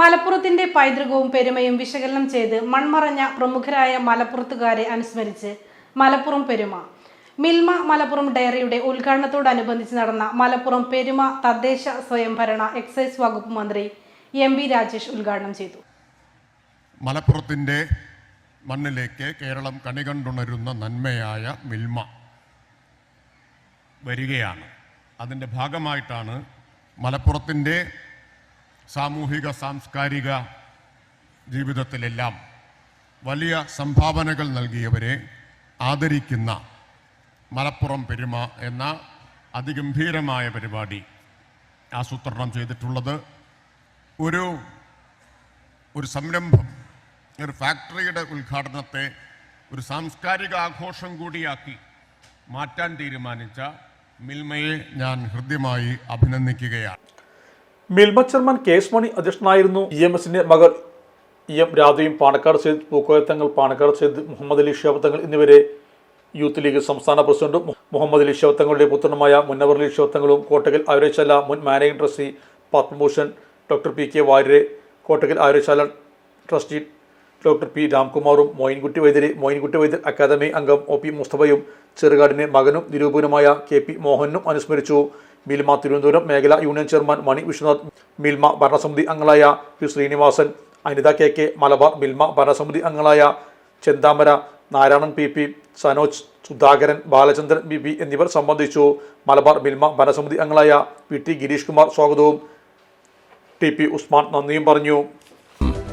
മലപ്പുറത്തിന്റെ പൈതൃകവും പെരുമയും വിശകലനം ചെയ്ത് മൺമറഞ്ഞ പ്രമുഖരായ മലപ്പുറത്തുകാരെ അനുസ്മരിച്ച് മലപ്പുറം പെരുമ മിൽമ മലപ്പുറം ഡയറിയുടെ ഉദ്ഘാടനത്തോടനുബന്ധിച്ച് നടന്ന മലപ്പുറം പെരുമ തദ്ദേശ സ്വയംഭരണ എക്സൈസ് വകുപ്പ് മന്ത്രി എം വി രാജേഷ് ഉദ്ഘാടനം ചെയ്തു മലപ്പുറത്തിൻ്റെ മണ്ണിലേക്ക് കേരളം കണികണ്ടുണരുന്ന നന്മയായ മിൽമ വരികയാണ് അതിൻ്റെ ഭാഗമായിട്ടാണ് മലപ്പുറത്തിൻ്റെ സാമൂഹിക സാംസ്കാരിക ജീവിതത്തിലെല്ലാം വലിയ സംഭാവനകൾ നൽകിയവരെ ആദരിക്കുന്ന മലപ്പുറം പെരുമ എന്ന അതിഗംഭീരമായ പരിപാടി ആസൂത്രണം ചെയ്തിട്ടുള്ളത് ഒരു ഒരു സംരംഭം ഒരു ഫാക്ടറിയുടെ ഉദ്ഘാടനത്തെ ഒരു സാംസ്കാരിക ആഘോഷം കൂടിയാക്കി മാറ്റാൻ തീരുമാനിച്ച മിൽമയെ ഞാൻ ഹൃദ്യമായി അഭിനന്ദിക്കുകയാണ് Milma chairman K S Mani അധ്യക്ഷനായിരുന്നു ഇ എം എസിന്റെ മകൾ ഇ എം രാധയും പാണക്കാട് സെയ്ദ് പൂക്കോയത്തങ്ങൾ പാണക്കാട് സെയ്ദ് മുഹമ്മദ് അലി ഷേവത്തങ്ങൾ എന്നിവരെ യൂത്ത് ലീഗ് സംസ്ഥാന പ്രസിഡന്റ് മുഹമ്മദ് അലി ഷേവത്തങ്ങളുടെ പുത്രനുമായ മുന്നവർ അലി ഷേവത്തങ്ങളും കോട്ടകൽ ആയുരശാല മുൻ managing trustee Padmabhushan doctor P K വാര്യരെ Kottakkal ആയുരശാല ട്രസ്റ്റി ഡോക്ടർ പി രാംകുമാറും മോയിൻകുട്ടി വൈദ്യരെ മോയിൻകുട്ടി വൈദ്യർ അക്കാദമി അംഗം ഒ പി മുസ്തഫയും ചെറുകാടിനെ മകനും നിരൂപകനുമായ കെ പി മോഹനും അനുസ്മരിച്ചു മിൽമ തിരുവനന്തപുരം മേഖലാ യൂണിയൻ ചെയർമാൻ മണി വിശ്വനാഥ് മിൽമ ഭരണസമിതി അംഗങ്ങളായ P Sreenivasan Anitha K K Malabar Milma ഭരണസമിതി അംഗങ്ങളായ Chenthamara Narayanan P P Sanoj Sudhakaran Balachandran B P എന്നിവർ സംബന്ധിച്ചു മലബാർ മിൽമ ഭരണസമിതി അംഗങ്ങളായ പി ടി ഗിരീഷ് കുമാർ സ്വാഗതവും ടി പി ഉസ്മാൻ നന്ദിയും പറഞ്ഞു